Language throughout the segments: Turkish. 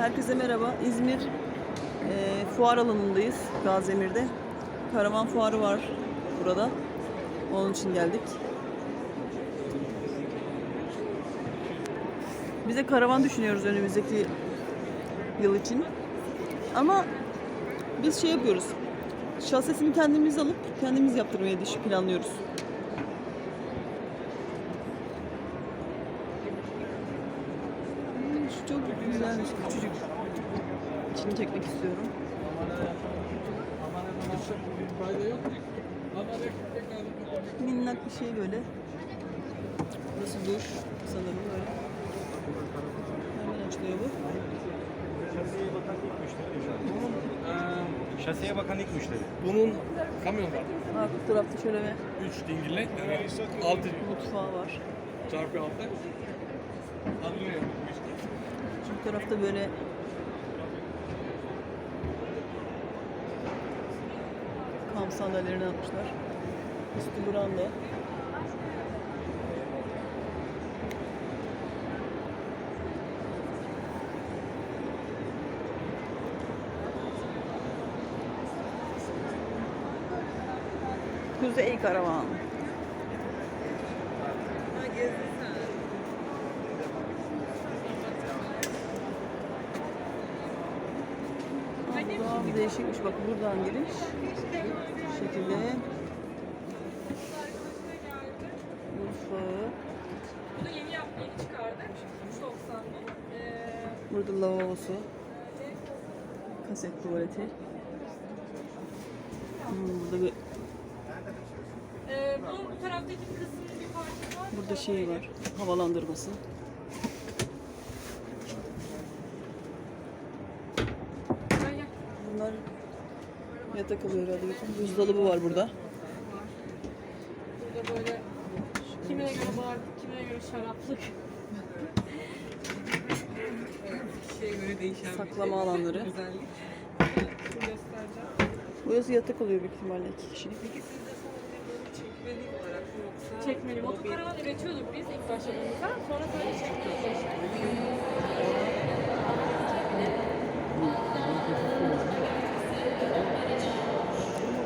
Herkese merhaba. İzmir e, fuar alanındayız Gazemir'de. Karavan fuarı var burada. Onun için geldik. Bize karavan düşünüyoruz önümüzdeki yıl için. Ama biz şey yapıyoruz. Şasesini kendimiz alıp kendimiz yaptırmayı planlıyoruz. Hmm, Şu çok güzelmiş küçücük. İçini çekmek istiyorum. Minnak bir şey böyle. Burası duş sanırım böyle. Hemen açılıyor bu. Şaseye bakan ilk müşteri. Bunun kamyon var. Arka tarafta şöyle bir 3 dingille, 6 mutfağı var. çarpı 6. Anlıyor. Bu tarafta böyle sandalyelerini atmışlar. Üstü branda. Kuzey Karavan. Daha bir değişikmiş bak buradan giriş. Bu şekilde. Mutfağı. Bu da yeni yap, yeni çıkardık. 3.90'lı. Ee, Burada lavabosu. Kaset tuvaleti. Hmm, burada bir e, bunun bu taraftaki kısmının bir parçası var. burada şey var. Havalandırması. Yatak alıyor herhalde. Buzdolabı var burada. Burada böyle kimine göre bağırdık, kimine göre şaraplık. kişiye göre değişen Saklama alanları. bir özellik. Şimdi göstereceğim. Burası yatak alıyor büyük ihtimalle iki kişilik. Peki sizde çekmeli olarak yoksa? Çekmeli motokaravan üretiyorduk biz ilk başladığımızda. Sonra böyle çekmeli geçtik.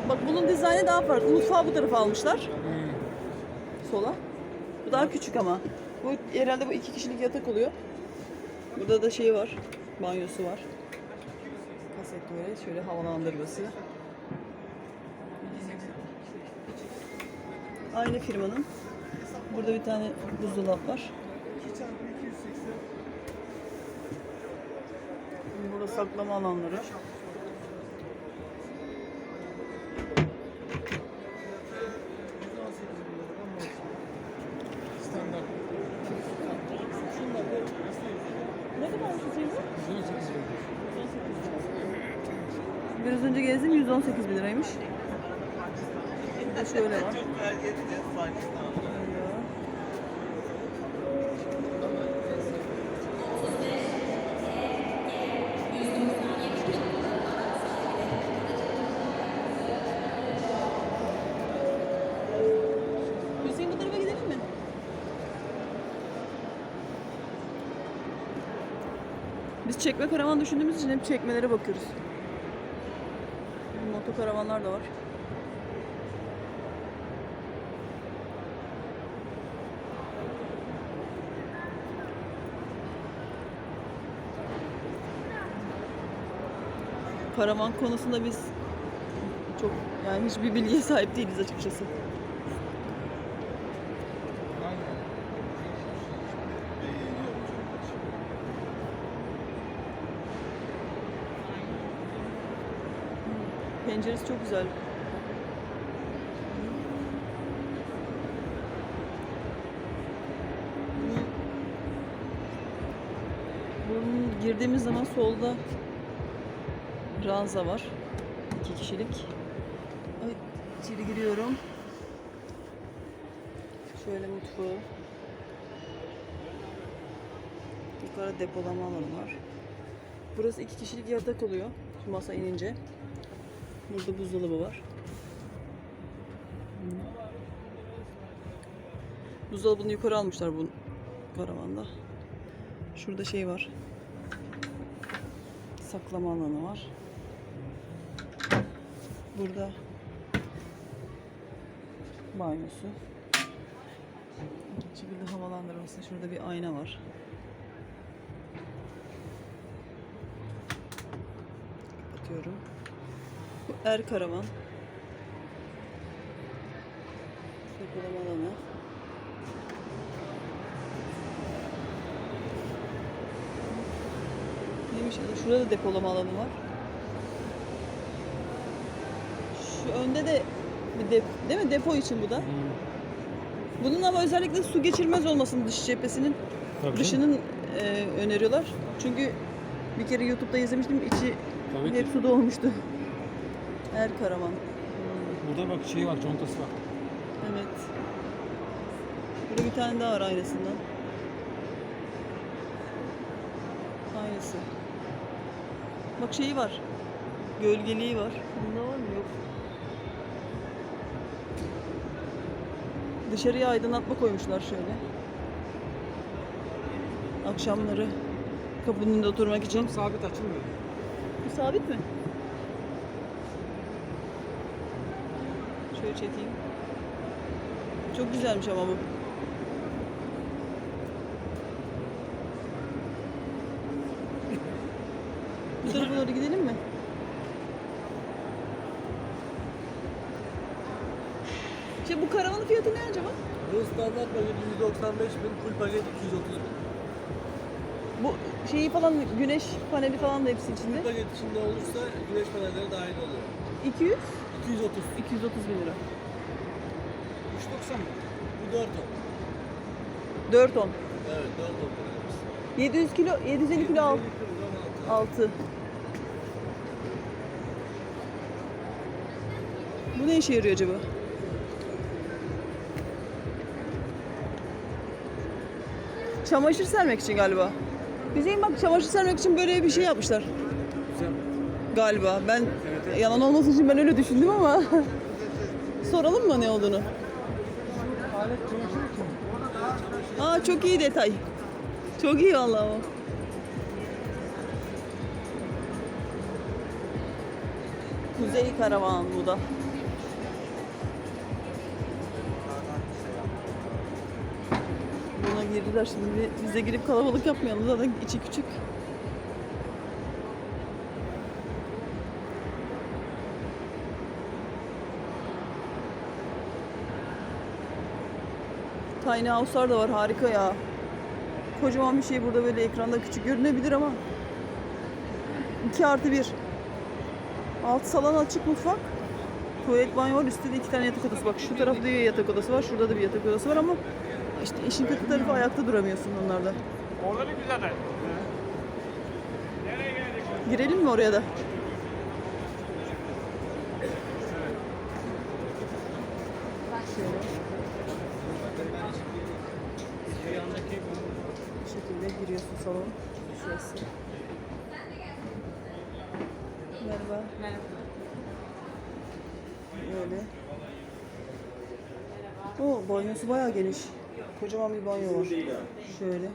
Bak bunun dizaynı daha farklı. Mutfağı bu tarafa almışlar. Sola. Bu daha küçük ama. Bu herhalde bu iki kişilik yatak oluyor. Burada da şey var. Banyosu var. Kaset tuvalet. Şöyle havalandırması. Aynı firmanın. Burada bir tane buzdolap var. Burada saklama alanları. Standart. Ne kadar şey bu? 18 lira. Biraz önce gezdim 118 bin liraymış. Bir de şöyle var. Hüseyin bu tarafa gidelim mi? Biz çekme karavan düşündüğümüz için hep çekmelere bakıyoruz. Moto karavanlar da var. Karavan konusunda biz çok yani hiçbir bilgiye sahip değiliz açıkçası. Penceresi çok güzel. Bunun girdiğimiz zaman solda ranza var. İki kişilik. Evet, içeri giriyorum. Şöyle mutfağı. Yukarı depolama alanı var. Burası iki kişilik yatak oluyor. Şu masa inince. Burada buzdolabı var. Buzdolabını yukarı almışlar bu karavanda. Şurada şey var. saklama alanı var. Burada banyosu. Şekilde havalandırması. Şurada bir ayna var. Kapatıyorum. Bu er karavan. Depolama alanı. Neymiş? Şurada da depolama alanı var. Şu önde de bir dep değil mi? Depo için bu da. Bunun ama özellikle su geçirmez olmasını dış cephesinin Tabii. dışının e, öneriyorlar. Çünkü bir kere YouTube'da izlemiştim içi Tabii ki. hep su dolmuştu. Er karavan. Burada bak şey var, contası var. Evet. Burada bir tane daha var aynısından. Aynısı. Bak şeyi var. Gölgeliği var. Bunda var mı? Yok. Dışarıya aydınlatma koymuşlar şöyle. Akşamları kapının önünde oturmak için. Sabit açılmıyor. Bu sabit mi? Şöyle çekeyim. Çok güzelmiş ama bu. Bu tarafa doğru gidelim mi? Bu karavanın fiyatı ne acaba? Bu standart paket 195 bin, full paket 230 bin. Bu şeyi falan güneş paneli falan da hepsi içinde. Full paket içinde olursa güneş panelleri dahil oluyor. 200 230. 230 bin lira. 390 mı? Bu 4 ton. 4 on. Evet 4 ton panelimiz. 700 kilo 750 kilo al. 50 kilogram altı. 6. Bu ne işe yarıyor acaba? Çamaşır sermek için galiba. Bizim bak çamaşır sermek için böyle bir şey yapmışlar. Galiba. Ben yalan olmasın için ben öyle düşündüm ama. Soralım mı ne olduğunu? Alet. Aa çok iyi detay. Çok iyi vallahi o. Kuzey karavan bu da. Girdiler şimdi biz de girip kalabalık yapmayalım. Zaten içi küçük. Tiny house'lar da var. Harika ya. Kocaman bir şey burada böyle ekranda küçük görünebilir ama. 2 artı 1 Alt salon açık mutfak. Tuvalet banyo var. Üstte de iki tane yatak odası. Bak şu tarafta da yatak odası var. Şurada da bir yatak odası var ama işte işin kötü tarafı ayakta duramıyorsun onlarda Orada bir güzel de. Girelim mi oraya da? Bu şekilde giriyorsun salon. Şurası. Merhaba. Merhaba. Böyle. O banyosu bayağı geniş. Kocaman bir banyo var. Şöyle.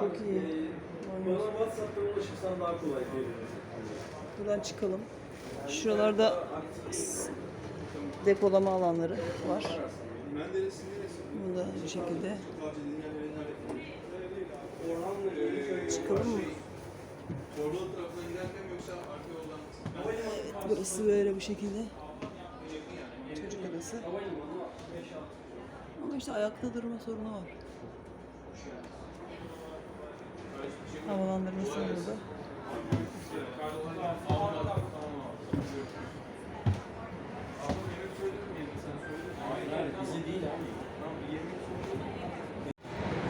Çok iyi. Banyo. WhatsApp'tan ulaşırsan daha kolay Buradan çıkalım. Şuralarda depolama alanları var. Bunu da bu şekilde. Çıkalım mı? Evet, burası böyle bu şekilde. Odası. Ama işte ayakta durma sorunu var. Havalandırması burada.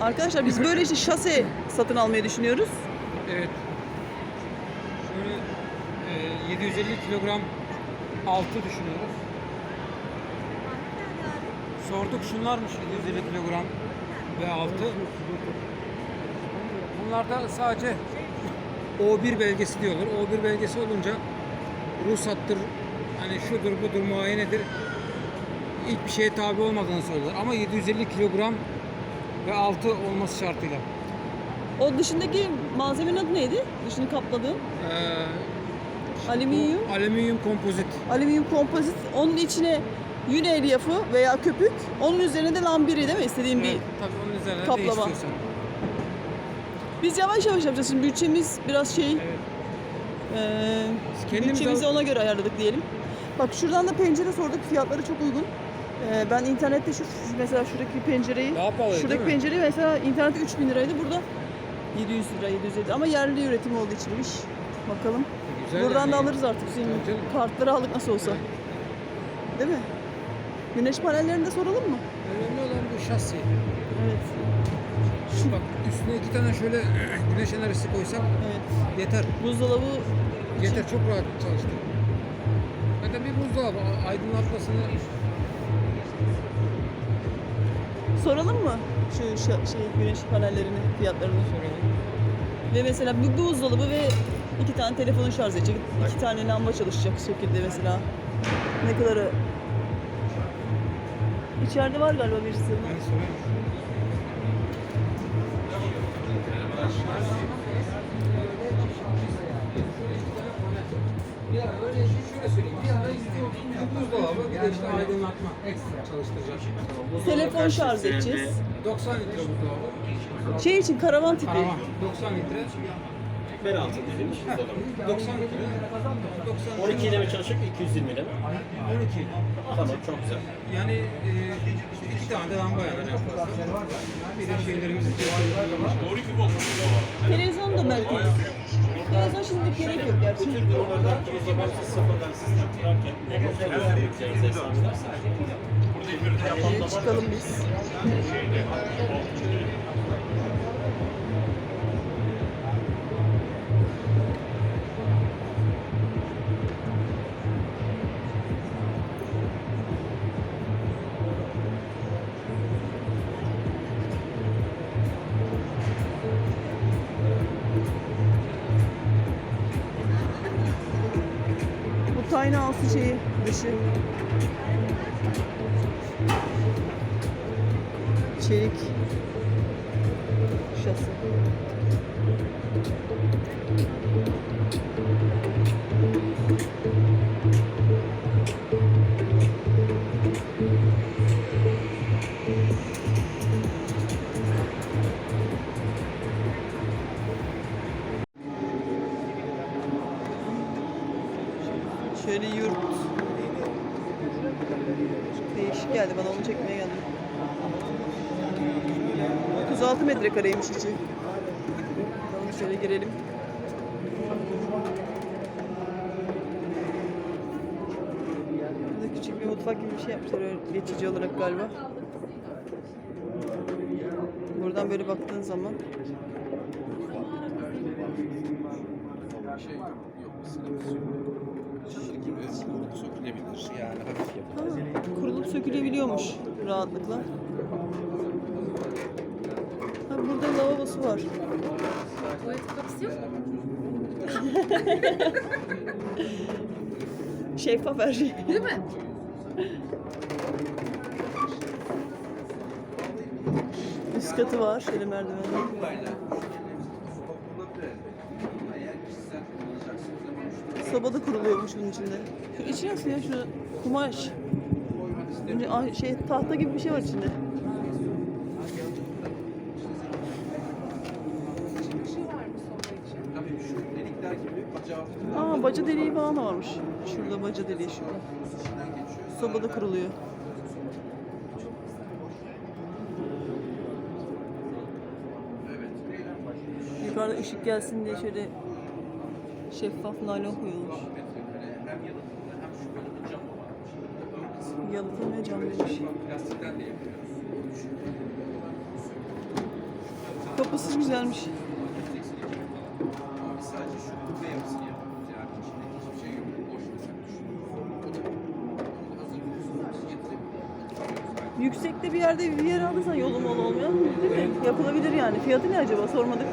Arkadaşlar biz böyle işte şase satın almayı düşünüyoruz. Evet. Şöyle e, 750 kilogram altı düşünüyoruz. Sorduk şunlarmış 750 kilogram ve altı. Bunlarda sadece O1 belgesi diyorlar. O1 belgesi olunca ruhsattır, hani şudur budur muayenedir. Hiçbir şeye tabi olmadığını söylüyorlar. Ama 750 kilogram ve altı olması şartıyla. O dışındaki malzemenin adı neydi? Dışını kapladığın. Ee, Alüminyum. alüminyum kompozit. Alüminyum kompozit. Onun içine yün elyafı veya köpük. Onun üzerine de lambiri değil mi? İstediğin bir Evet, tabii onun üzerine ne kaplama. Biz yavaş yavaş yapacağız. Şimdi bütçemiz biraz şey... Biz kendimiz bütçemizi al- ona göre ayarladık diyelim. Bak şuradan da pencere sorduk. Fiyatları çok uygun. Eee, ben internette şu mesela şuradaki pencereyi, Daha pahalı şuradaki mi? pencereyi mesela internette 3000 liraydı. Burada 700 lira, 750 ama yerli üretim olduğu içinmiş. Bakalım. Güzel Buradan da yani. alırız artık. Senin Tabii canım. kartları aldık nasıl olsa. Değil mi? Güneş panellerini de soralım mı? Önemli olan bu şasi. Evet. Şu bak üstüne iki tane şöyle güneş enerjisi koysak Evet. yeter. Buzdolabı Yeter çok rahat çalıştı. Zaten bir buzdolabı aydınlatmasını soralım mı? Şu şey güneş panellerini, fiyatlarını. soralım. Ve mesela bir buzdolabı ve iki tane telefonu şarj edecek, iki tane lamba çalışacak şekilde mesela. Ne kadarı? İçeride var galiba birisi. Ben sorayım. Ya öyle şöyle söyleyeyim. Bir ara istiyor. Bir buzdolabı bir de işte aydınlatma ekstra çalıştıracak. Telefon şarj edeceğiz. 90 litre buzdolabı. Şey için karavan tipi. Karavan 90 litre. Bel altı dediğimiz buzdolabı. 90 litre. 90 litre. 12 ile mi çalışacak, 220 ile mi? 12. Tamam, çok güzel. Yani e, iki tane de lamba yani en fazla. Bir de şeylerimizi Televizyon da belki. Televizyon şimdilik gerek yok gerçi. Bu tür durumlarda buzdolabı sıfırdan sistem kurarken ne yapacağınızı hesaplarsanız. Çıkalım biz. Şeyi dışı. Metrekareymiş içi. Bakalım şöyle girelim. Burada küçük bir mutfak gibi bir şey yapmışlar geçici olarak galiba. Buradan böyle baktığın zaman Sökülebilir yani hafif yapın. ha, kurulup sökülebiliyormuş rahatlıkla. Burada lavabosu var. Tuvalet kapısı yok mu? Şeffaf her şey. Değil mi? Üst katı var. Şöyle merdivenler. Soba da kuruluyormuş bunun içinde. Şu içi nasıl ya? Şu kumaş. Şey tahta gibi bir şey var içinde. Deliği falan varmış. Şurada baca deliği şurada. Soba da kuruluyor. Yukarıda ışık gelsin diye şöyle şeffaf naylon koyulmuş. Yalıtım ve cam demiş. Kapısı güzelmiş. Yüksekte bir yerde bir yer alırsan yolu molu olmayan değil mi? Yapılabilir yani. Fiyatı ne acaba sormadık.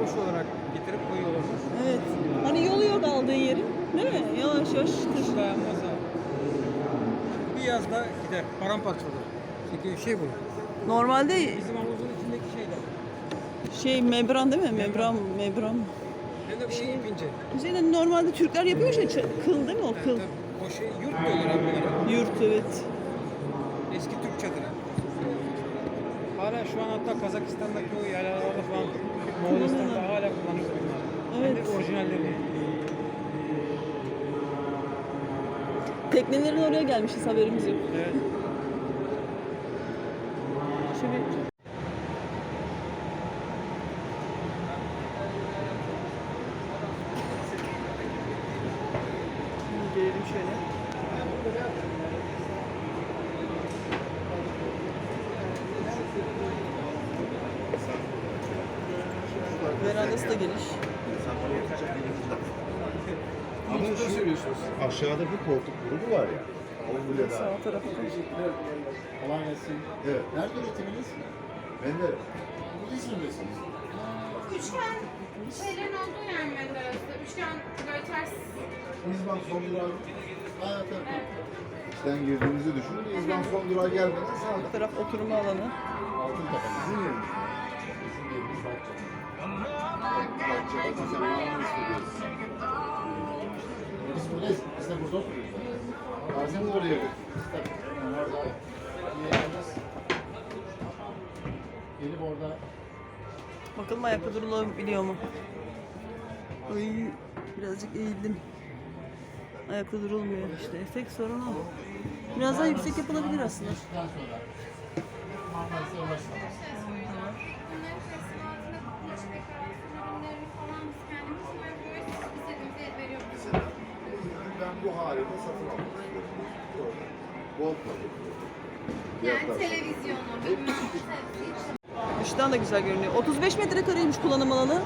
boş olarak getirip koyuyorlar. Evet. Hani yolu yok aldığın yerin. Değil mi? Yavaş yavaş taşı. Dayanmaz ha. Bir yazda gider. Paramparça olur. Çünkü şey bu. Normalde Bizim havuzun içindeki şeyler. Şey membran değil mi? Membran, membran. Hem de bu iyi ip ince. Şeyde normalde Türkler yapıyor işte kıl değil mi o kıl? Tabii, O şey yurt diyorlar abi. Yurt evet. Eski Türk çadırı. Hala şu an hatta Kazakistan'daki o yaylalarda falan Moğolistan'da hala kullanılıyor bunlar. Evet. Hem de orijinalleri. Teknelerin oraya gelmişiz haberimiz yok. Evet. Şöyle Şimdi Gelelim şöyle. Verandası da geniş. Ama şunu söylüyorsunuz. Aşağıda bir koltuk grubu var ya. Da. Sağ tarafı. Kolay gelsin. Evet. Nerede üretiminiz? Menderes. Bu İzmir'desiniz. Üçgen şeylerin olduğu yer Menderes'te. Üçgen böyle ters. İzban son durağı. Ha tabii. İçten girdiğinizi düşünün. İzban son durağı gelmeden Bu sağda. taraf oturma alanı. Altın tepe. Bizim yerimiz. Biz buradayız. Gelip orada Bakalım ayakta durulabiliyor mu? Ay birazcık eğildim. Ayakta durulmuyor işte. Efekt sorunu o. Biraz daha yüksek yapılabilir aslında. Marmaris'e. Bu halinde satın almak. Bol paket. Yani televizyonu, bilmem. Dıştan da güzel görünüyor. 35 metrekareymiş kullanım alanı.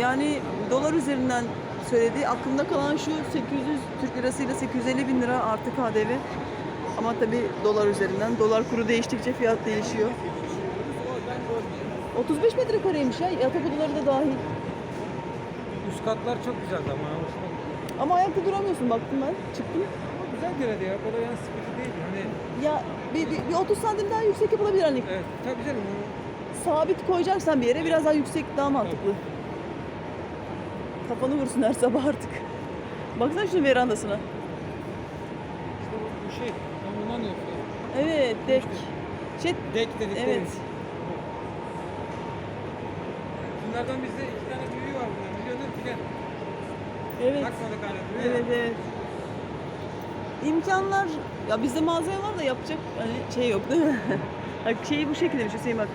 Yani dolar üzerinden söyledi. Aklımda kalan şu 800 Türk lirasıyla 850 bin lira artı KDV. Ama tabi dolar üzerinden. Dolar kuru değiştikçe fiyat değişiyor. 35 metrekareymiş ya. Yatak odaları da dahil. Üst katlar çok güzeldi ama. hoşuma gitti. Ama ayakta duramıyorsun baktım ben. Çıktım. Ama güzel görünüyor ya. Da yani sıkıntı değil. Hani Ya bir, bir, bir 30 santim daha yüksek yapılabilir hani. evet tabii canım. Sabit koyacaksan bir yere biraz daha yüksek daha mantıklı. Kafanı vursun her sabah artık. Baksana şunun verandasına. İşte bu, bu şey. Ben bundan da yapıyorum. Evet, dek. Şey, Dek dedikleri. evet. Bunlardan bizde iki tane büyüğü var bunlar. Biliyor musun? Figen. Evet. Takmadık hala büyüğü. Evet, evet. İmkanlar, ya bizde malzeme var da yapacak hani şey yok değil mi? Bak şeyi bu şekildeymiş Hüseyin bak.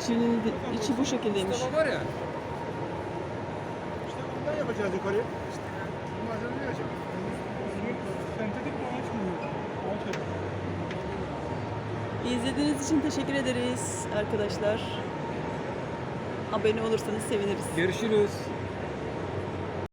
İçinin, içi bu şekildeymiş. Mustafa var ya. Bundan yapacağız yukarıya. İşte bu malzemeyi yapacağım. Sentetik mi ağaç mı? Ağaç. İzlediğiniz için teşekkür ederiz arkadaşlar. Abone olursanız seviniriz. Görüşürüz.